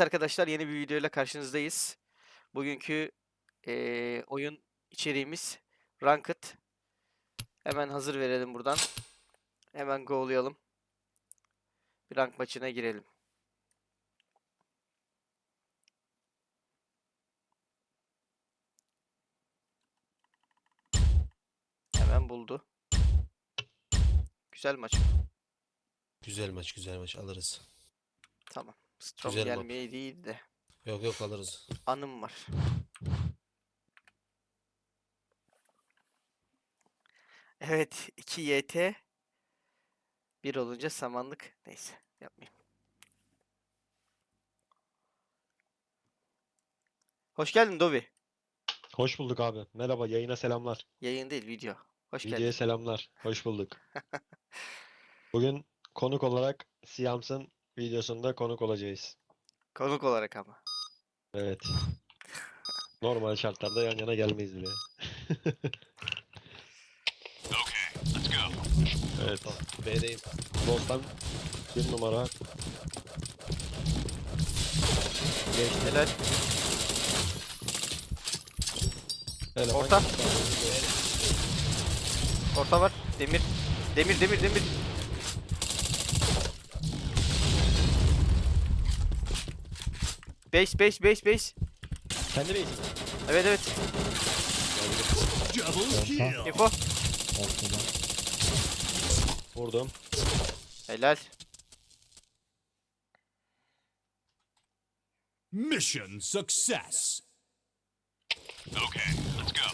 Evet arkadaşlar yeni bir videoyla karşınızdayız. Bugünkü eee, oyun içeriğimiz Ranked. Hemen hazır verelim buradan. Hemen go'layalım. Bir rank maçına girelim. Hemen buldu. Güzel maç. Güzel maç, güzel maç alırız. Tamam. Strong Güzel map. gelmeye değil de Yok yok alırız. anım var. Evet 2 YT 1 olunca samanlık neyse yapmayayım. Hoş geldin Dobi. Hoş bulduk abi. Merhaba, yayına selamlar. Yayın değil video. Hoş Videoya geldin. selamlar. Hoş bulduk. Bugün konuk olarak Siyams'ın videosunda konuk olacağız. Konuk olarak ama. Evet. Normal şartlarda yan yana gelmeyiz bile. Evet. B'deyim. Bostan bir numara. Geçti. Helal. Eleman Orta. Orta var. Demir. Demir demir demir. Base base base base. Kendi beysin. Evet evet. Info. Vurdum. Helal. Mission success. Okay, let's go.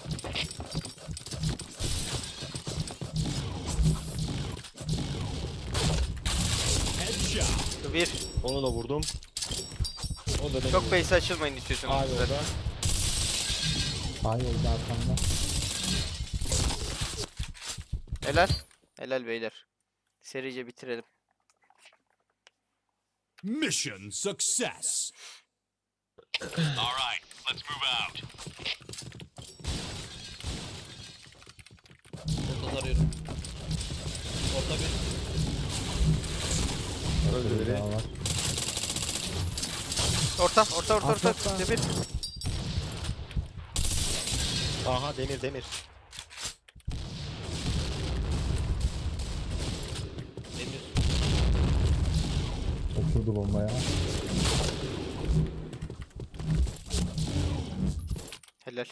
Headshot. Bir. Onu da vurdum. O da Çok base açılmayın istiyorsunuz. Ay sizler. orada. Ay oldu arkamda. Helal. Helal beyler. Serice bitirelim. Mission success. All right, let's move out. Orta arıyorum. Orta bir. Öldü Bir biri. daha var. Orta orta orta orta. Atlatma. Demir. Aha demir demir. Demir. Oturdu bombaya. Helal.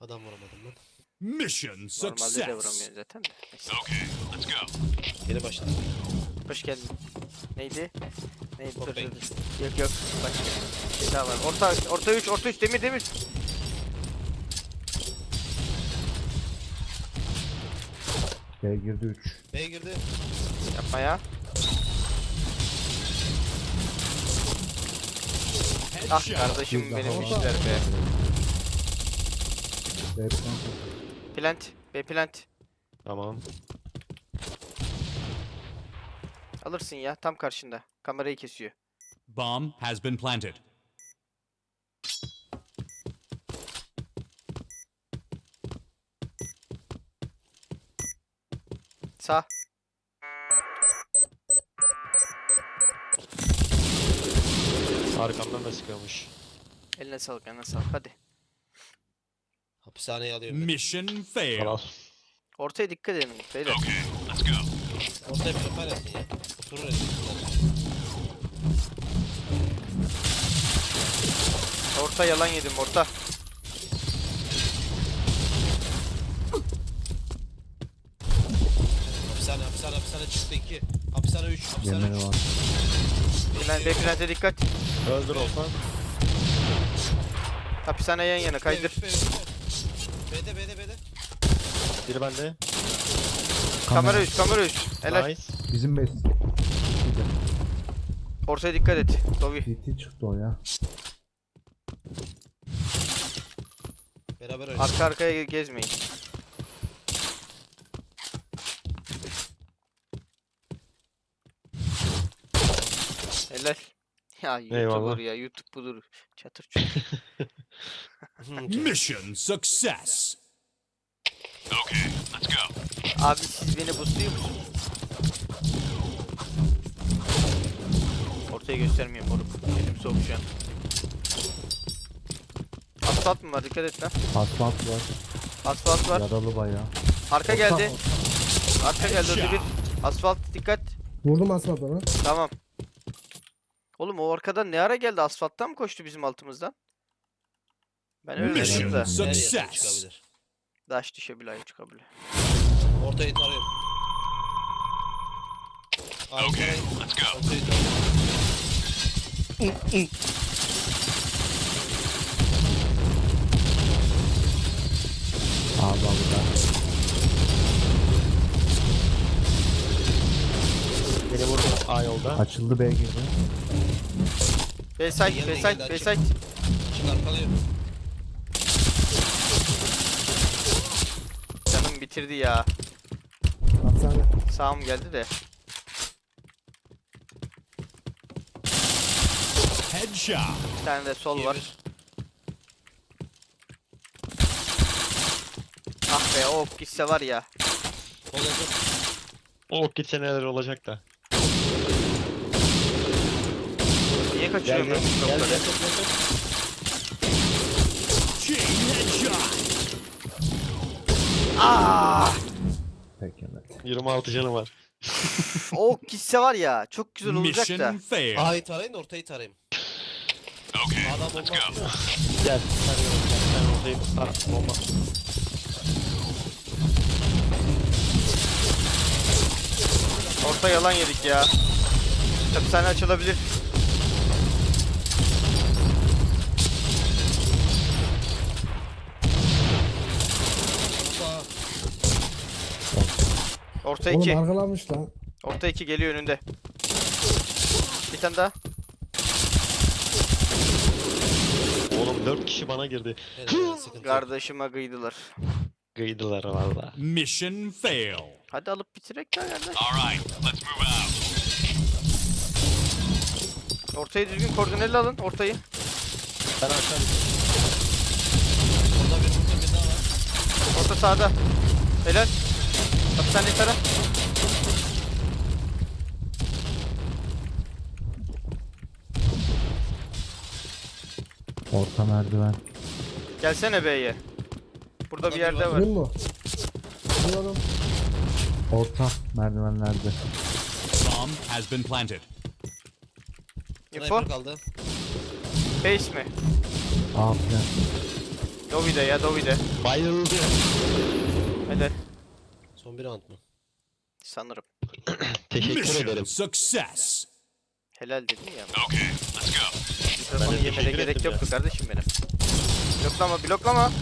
Adam vuramadım lan. Mission Normalde de success. vuramıyor zaten de. Neyse. Okay, let's go. Yeni başladı. Hoş geldin. Neydi? Neydi? Dur, dur. Yok yok. Başka bir şey daha var. Orta orta 3 orta 3 demir demir. B girdi 3. B girdi. Yapma ya. Ah kardeşim benim işler be. B plan Plant. B plant. Tamam. Alırsın ya tam karşında. Kamerayı kesiyor. Bomb has been planted. Sağ. Arkamdan da sıkıyormuş. Eline sağlık eline sağlık. Hadi. Hapishaneye alıyorum. Mission failed. Ortaya dikkat edin beyler. Okay, let's go. Ortaya bir kafa yapsın ya. Oturur edin. Orta yalan yedim orta. Hapishane, hapishane, hapishane çıktı 2. Hapishane 3, hapishane Yemeği 3. var. Plant, B plante dikkat. Öldür olsan. Hapishane yan yana kaydır. B'de, B'de, B'de. Biri bende. Kamera üst kamera üst. Helal. Nice. Bizim base. Ortaya dikkat et. Dovi. CT çıktı o ya. Beraber oynayalım. Arka arkaya gezmeyin. Helal. Ya YouTuber Eyvallah. ya YouTube budur. Çatır çatır. Mission success. Okay, let's go. Abi siz beni boostluyor musunuz? haritayı göstermiyorum moruk. Elim soğuk şu an. Asfalt mı var? Dikkat et lan. Asfalt var. Asfalt var. Yaralı bayağı. Arka geldi. Arka geldi öldü bir. Asfalt dikkat. Vurdum asfalt ona. Tamam. Oğlum o arkadan ne ara geldi? Asfalttan mı koştu bizim altımızdan? Ben öyle dedim Mission de. Her yerden success. Daş düşebilir, ayı çıkabilir. Ortayı tarıyorum. Abi Okay, tarayın. let's go. Ortayı tarıyorum. Abi burada. Beni vurdu A yolda. Açıldı B girdi. Bayside, Bayside, Bayside. Çık arkalıyorum. Canım bitirdi ya. Hapishane. Sağım geldi de. Headshot. Bir tane de sol var. Ah be o gitse var ya. Sol yakın. Oh gitse neler olacak da. Niye Gel kaçıyorum gel. ben bu Gel gel. gel. Chain headshot. Aa! Peki evet. 26 canı var. O gitse var ya çok güzel olacak da. Mission failed. A'yı tarayın ortayı tarayayım. Okay, Adam let's go. Gel. Yol, gel. Sen oradayım. Ha, bomba. Orta yalan yedik ya. Hapishane açılabilir. Orta Oğlum 2. arkalanmış lan. Orta 2 geliyor önünde. Bir tane daha. Oğlum 4 kişi bana girdi. Sıkıntı yok. Kardeşime kıydılar. Kıydılar valla. Mission fail. Hadi alıp bitirek ya kardeş. All right, let's move out. Ortayı düzgün koordineli alın ortayı. Ben aşağı Orada bir bir daha var. Orta sağda. Helal. Hapishane tara. Orta merdiven. Gelsene B'ye. Burada bir yerde var. Vurayım mı? Vuruyorum. Orta merdivenlerde. Bomb has been planted. Info. Sniper kaldı. Base mi? A plan. Dovi'de ya Dovi'de. Bayıldı. Helal. Son bir round mu? Sanırım. Teşekkür Mission ederim. success. Helal dedin ya. Okay, let's go. Mikrofonu yemene gerek yoktu ya. kardeşim benim. Bloklama bloklama.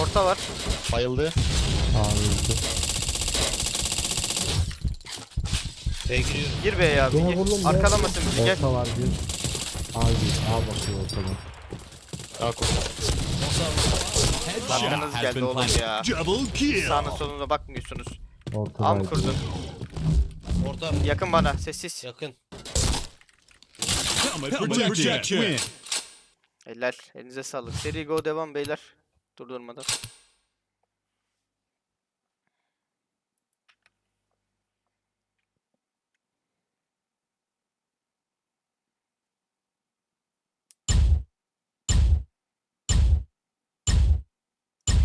Orta var. Bayıldı. A öldü. B giriyorum. Gir abi. Doğa Gir. Arkalamasın bizi gel. Orta var bir. A bir. A bakıyor ortadan. A koş. Has geldi oğlum ya. Double kill. Sağına soluna bakmıyorsunuz. Orta Al mı kurdun? Orta. Yakın bana sessiz. Yakın. Helal. Elinize sağlık. Seri go devam beyler. Durdurmadan.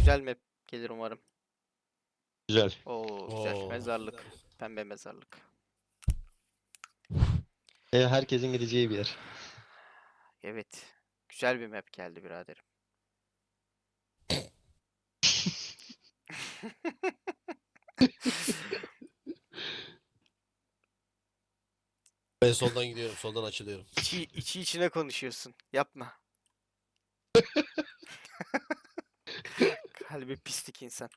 Güzel map gelir umarım. Güzel. Oo güzel. Oo. Mezarlık. Pembe mezarlık. E, herkesin gideceği bir yer. Evet. Güzel bir map geldi biraderim. Ben soldan gidiyorum. Soldan açılıyorum. İçi, içi içine konuşuyorsun. Yapma. Kalbi pislik insan.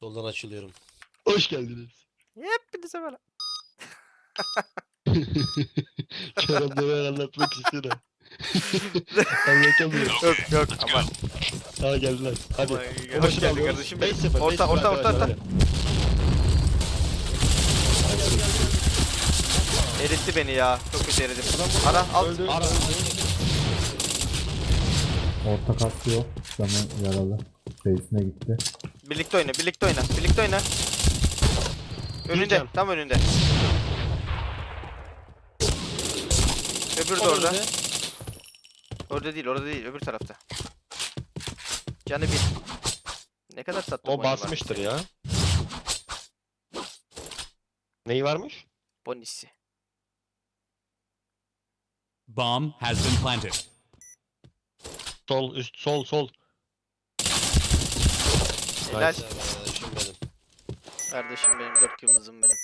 Soldan açılıyorum. Hoş geldiniz. Hepinize böyle. Kerem de ben anlatmak istiyor da. Anlatamıyorum. Yok yok aman. Ha geldiler. Hadi. aman, Hoş geldin kardeşim. 5-0, Orta 5-0 orta orta arkadaşlar, orta. Eritti beni ya. Çok kötü eridim. Ara al. Ara. Orta katlıyor. Canı yaralı. Base'ine gitti. Birlikte oyna, birlikte oyna, birlikte oyna. Önünde, Gülcan. tam önünde. Öbür de orada. Orada değil, orada değil, öbür tarafta. Canı bir. Ne kadar tatlı O basmıştır ya. Neyi varmış? Bonisi. Bomb has been planted. Sol üst sol sol. Helal. Kardeşim benim. Kardeşim benim, dört yıldızım benim.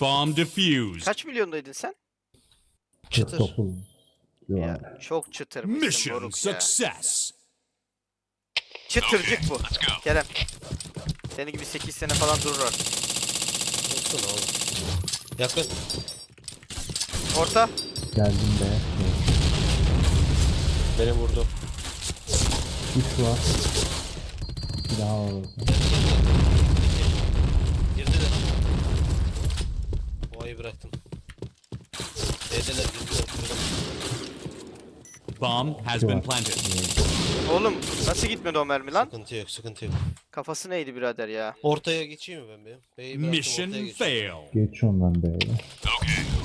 Bomb defused. Kaç milyondaydın sen? Çıtır. 49. Yok. Ya çok çıtırmışsın Mission moruk ya. success. Çıtırcık bu. Kerem. Senin gibi 8 sene falan durur artık. Olsun oğlum. Yakın. Orta. Geldim be. Beni vurdu. 3 var. Bir daha var. Girdi de. Boğayı bıraktım. Evdeler girdiler. Bomb has been planted. Oğlum nasıl gitmedi o mermi lan? Sıkıntı yok sıkıntı yok. Kafası neydi birader ya? Ortaya geçeyim mi ben bir? B'yi bıraktım Mission ortaya geçeyim. fail. Geç ondan be. Okay,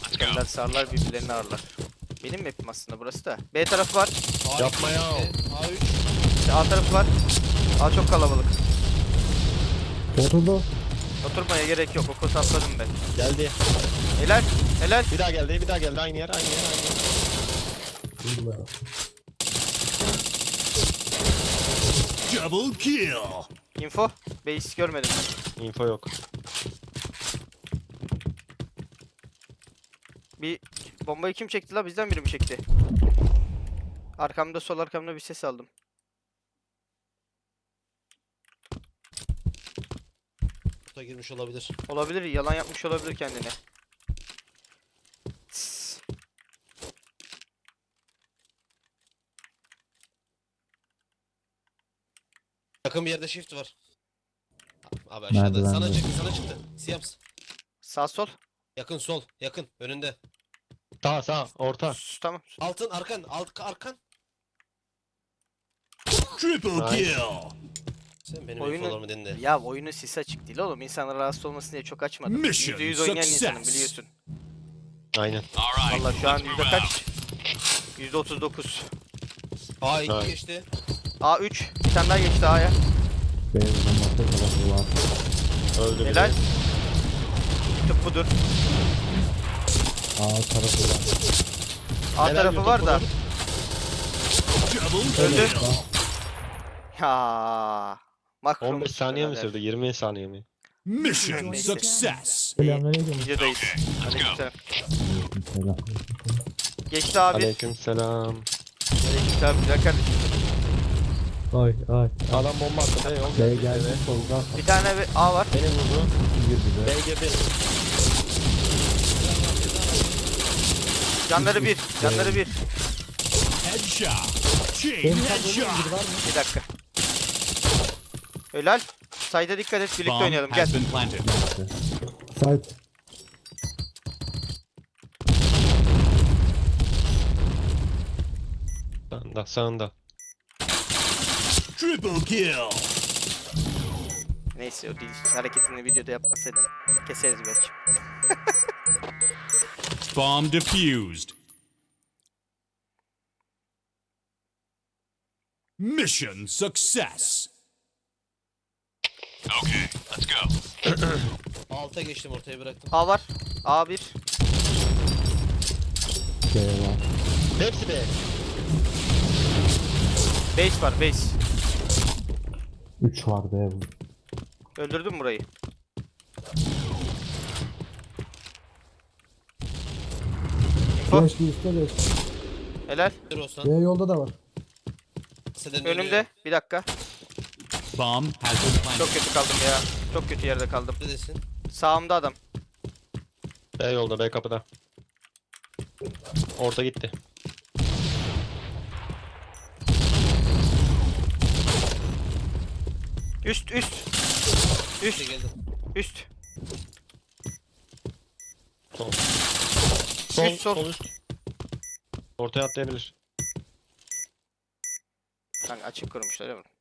let's go. Kendiler sarlar birbirlerini ağırlar. Benim map'im aslında burası da. B tarafı var. A2 Yapma ya. gitti, A3. İşte A tarafı var. A çok kalabalık. Oturdu. Oturmaya gerek yok. Oku sapladım ben. Geldi. Helal. Helal. Bir daha geldi. Bir daha geldi. Aynı yer aynı yer aynı yer. Double kill. Info. Base görmedim. Info yok. Bir bombayı kim çekti la? Bizden biri mi çekti? Arkamda sol arkamda bir ses aldım. Orta girmiş olabilir. Olabilir. Yalan yapmış olabilir kendine. Yakın bir yerde shift var. Abi aşağıda. Merdivende. Sana çıktı sana çıktı. Siyams. Sağ sol. Yakın sol. Yakın. Önünde. Sağ sağ orta. Sus, tamam. Altın arkan. Alt arkan. Triple Nice. kill. Sen benim Oyunun- infolarımı dinle. Ya oyunun sisi açık değil oğlum. İnsanlar rahatsız olmasın diye çok açmadım. Mission %100 oynayan insanım biliyorsun. Aynen. Valla şu an yüzde kaç? Yüzde 39. A2 Evet. geçti. A3. Bir tane daha geçti A'ya. B uzun orta tarafı var. Öldü. Helal. Tıp budur. A tarafı var. A Helal tarafı var da. Öldü. Ya. Makro 15 saniye mi sürdü? 20 saniye mi? Mission success. Selamünaleyküm. Videodayız. Aleykümselam. Geçti abi. Aleykümselam. Aleykümselam güzel kardeşim. Ay ay. Adam bomba attı. Hey, oğlum. B geldi solda. Bir tane bir A var. Beni vurdu. Girdi be. BGB. Canları bir. Canları bir. Headshot. Chain Benim headshot. Bir dakika. Helal. Sayda dikkat et. Birlikte Bomb oynayalım. Gel. has been planted. Sait. Sağında sağında. Triple kill. Neyse o değil. Hareketini videoda yapmasaydın. Keseriz belki. Bomb defused. Mission success. Okay, let's go. Alta geçtim ortaya bıraktım. A var. A1. B var. Hepsi B. Base var. Base. 3 var B bu. Öldürdüm burayı. Flash bir üstte beş. Helal. Dur. B yolda da var. Önümde. Bir dakika. Bomb has been planted. Çok kötü kaldım ya. Çok kötü yerde kaldım. Neredesin? Sağımda adam. B yolda B kapıda. Orta gitti. Üst üst. Üst. geldim. Üst. Sol. Sol, Üst, sol. sol üst. Ortaya atlayabilir. Kanka açık kurmuşlar değil mi?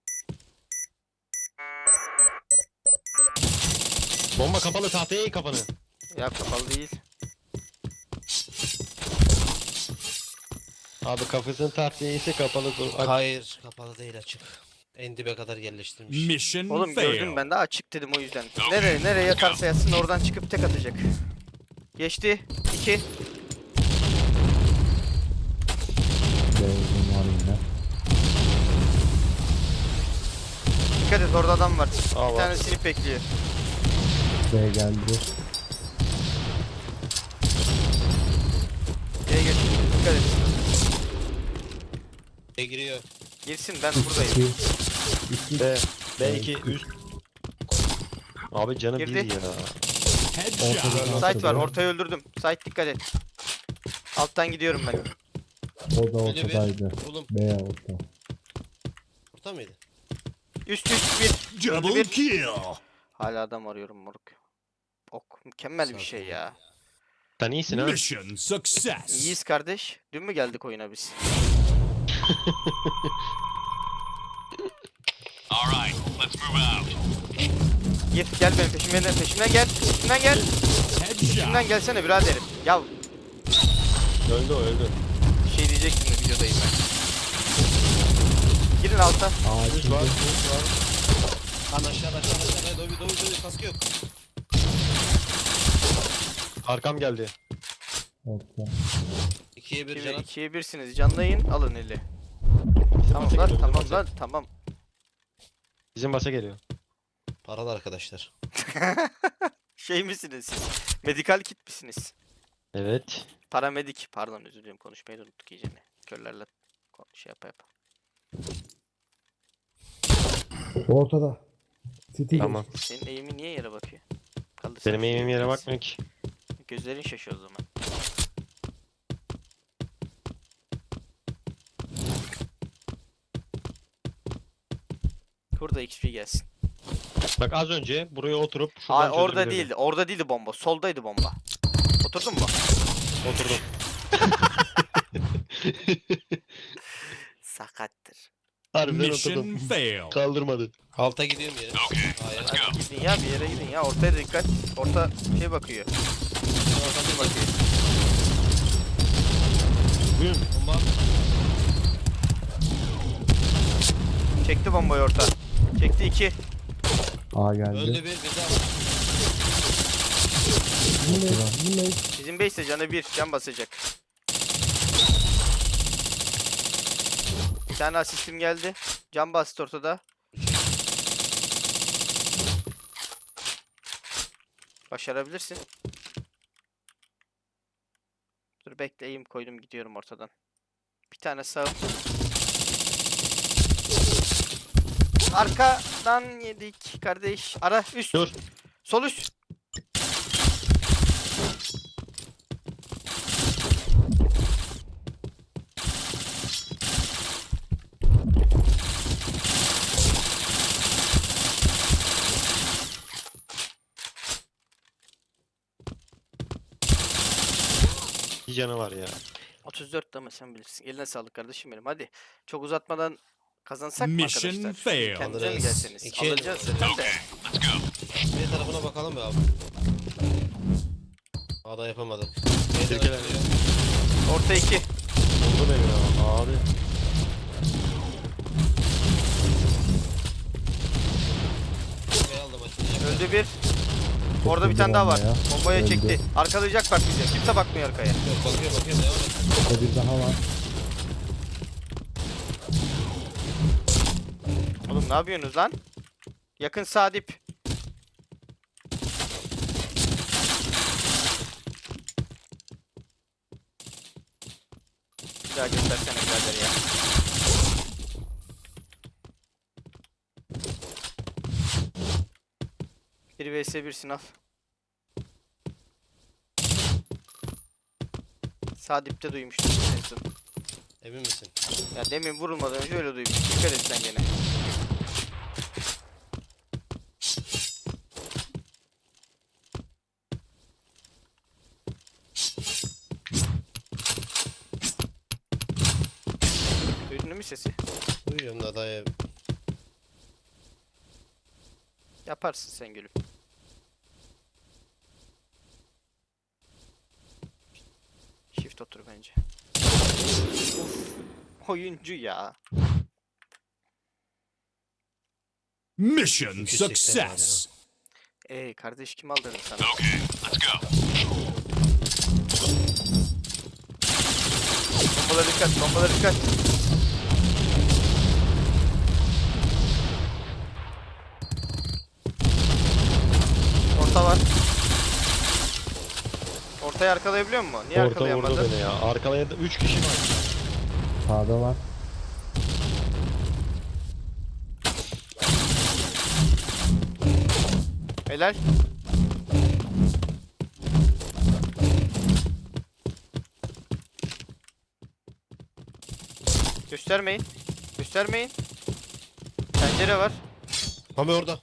Bomba kapalı tahtaya eğ kafanı. Ya kapalı değil. Abi kafasını tahtaya eğse kapalı dur. Hayır kapalı değil açık. En dibe kadar yerleştirmiş. Mission Oğlum gördüm failed. ben de açık dedim o yüzden. Nereye nereye yatarsa yatsın oradan çıkıp tek atacak. Geçti. 2. B uzun var yine. Dikkat et orada adam var. Bir tane sinip bekliyor. B geldi. Geri geç. Dikkat et. E giriyor. Girsin ben buradayım. 2 B. B2 üst. Abi canım Girdi. bir ya. Site var. Ortayı öldürdüm. Site dikkat et. Alttan gidiyorum ben. O da Öyle bir- ortadaydı. Oğlum B orta. burada mıydı? Üst üst bir. Double bir. kill. Hala adam arıyorum moruk. Mükemmel bir şey ya. Sen iyisin ha. Mission success. İyiyiz kardeş. Dün mü geldik oyuna biz? All right, let's move out. Gir gel benim peşimden peşimden gel. Peşimden gel. Peşimden Headshot. gelsene biraderim. Ya Öldü o öldü. bir şey diyecek şimdi videodayım ben. Girin alta. A Üst var. içinde. Üst var. Lan aşağıda aşağıda aşağıda. Dobi dobi dobi kaskı yok. Arkam geldi. Orta. 2'ye 1 İki- canım. ikiye birsiniz. Canlayın alın eli. Tamam lan tamam basa. lan tamam. Bizim basa geliyor. Paralı arkadaşlar. Şey misiniz siz? Medikal kit misiniz? Evet. Paramedik. Pardon özür dilerim konuşmayı da unuttuk iyice. Körlerle şey yapa yapa. Ortada. City Tamam. Senin eğimin niye yere bakıyor? Kaldır Benim eğimim yere bakmıyor ki. Gözlerin şaşıyor o zaman. Burada XP gelsin. Bak az önce buraya oturup şuradan Aa, orada çözdürebilirdim. değildi. Orada değildi bomba. Soldaydı bomba. Oturdun mu? Oturdum. Sakattır. Harbiden Mission oturdum. failed. Kaldırmadı. Alta gidiyorum yere. Hayır. Hadi gidin ya bir yere gidin ya. Ortaya dikkat. Orta şey bakıyor. Orta bir bakıyor. Buyurun. Bomba. Çekti bombayı orta. Çekti iki. A geldi. Öldü bir bir daha. Yine yine Bizim base de canı bir. Can basacak. Bir tane asistim geldi. Can bastı ortada. Başarabilirsin. Dur bekleyeyim koydum gidiyorum ortadan. Bir tane sağ. Arkadan yedik kardeş. Ara üst. Dur. Sol üst. Bir canı var ya. 34 ama sen bilirsin. Eline sağlık kardeşim benim. Hadi. Çok uzatmadan kazansak mı Mission arkadaşlar? failed. Kendinize mi Alırız. gelseniz? İki Alacağız zaten de. B tarafına bakalım be abi. A'da yapamadık. Türkiye'den- açılıyor. Orta 2. Oldu be ya. Abi. B. Öldü bir. Orada bir tane daha var. bombaya. Çekti. Arkalayacak bak bize. Kimse bakmıyor arkaya. Yok bakıyor bakıyor devam et. Orta bir daha var. Oğlum ne yapıyorsunuz lan? Yakın sağ dip. Bir daha göstersene birader ya. Bir vs 1 sınav. Sağ dipte duymuştum en son. Emin misin? Ya demin vurulmadan önce öyle duymuştum. Dikkat et sen gene. Duydun mi sesi? Uyuyorum da dayı. Yaparsın sen gülüm. Oyuncu ya. Mission 280 success. Ey kardeş kim aldırdı sana? Okay, let's go. Bombalara dikkat, bombalara dikkat. Orta var. Ortayı arkalayabiliyor musun? Niye Orta vurdu beni ya. Arkalayan 3 kişi var. Sağda var. Helal. Göstermeyin. Göstermeyin. Pencere var. Mami orada.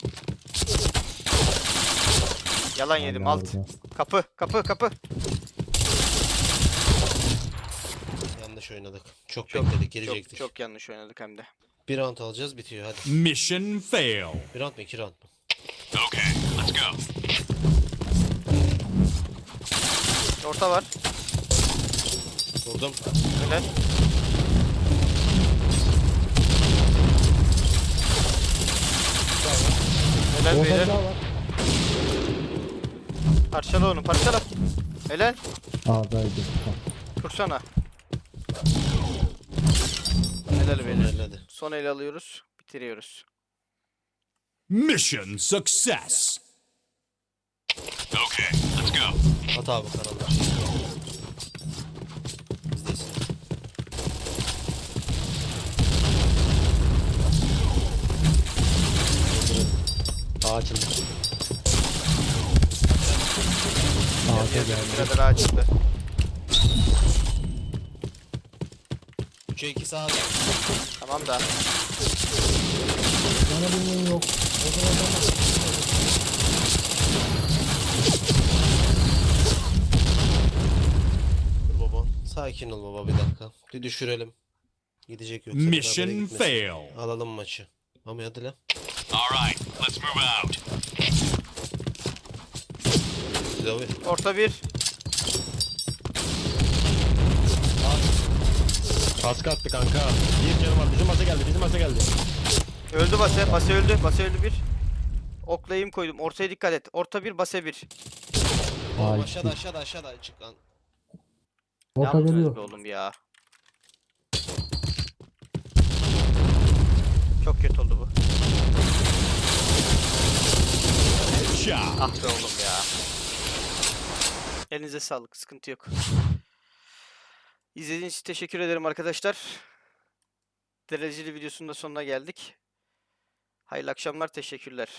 Yalan yedim. Alt. Kapı, kapı, kapı. Yanlış oynadık. Çok, Çok, bekledik Çok, gelecektik. çok yanlış oynadık hem de. Bir round alacağız bitiyor hadi. Mission fail. Bir round mı iki round mu? Okay, let's go. Orta var. Vurdum. Helal. Helal beyler. Parçala onu, parçala. Helal. A'daydı. Kursana. Helal beyler. Son el alıyoruz. Bitiriyoruz. Mission success. Okay, let's go. At abi kanalda. Bizdeyiz. Ağ açıldı. A'da geldi. Birader açıldı. 3'e 2 sağ. Tamam da. Bana bilmeyin yok. O zaman ben Dur baba. Sakin ol baba bir dakika. Bir düşürelim. Gidecek yoksa Mission gitmesin. fail. Alalım maçı. Mami hadi lan. All right, let's move out. Güzel Orta bir. Kaskı attı kanka. Bir canım var. Bizim masa geldi. Bizim masa geldi. Öldü base. Base öldü. Base öldü bir. Oklayayım koydum. Ortaya dikkat et. Orta bir, base bir. Oğlum iki. aşağıda aşağıda aşağıda çık lan. Orta Yalnız geliyor. be oğlum ya. Çok kötü oldu bu. Ah be oğlum ya. Elinize sağlık. Sıkıntı yok. İzlediğiniz için teşekkür ederim arkadaşlar. Dereceli videosunun da sonuna geldik. Hayırlı akşamlar. Teşekkürler.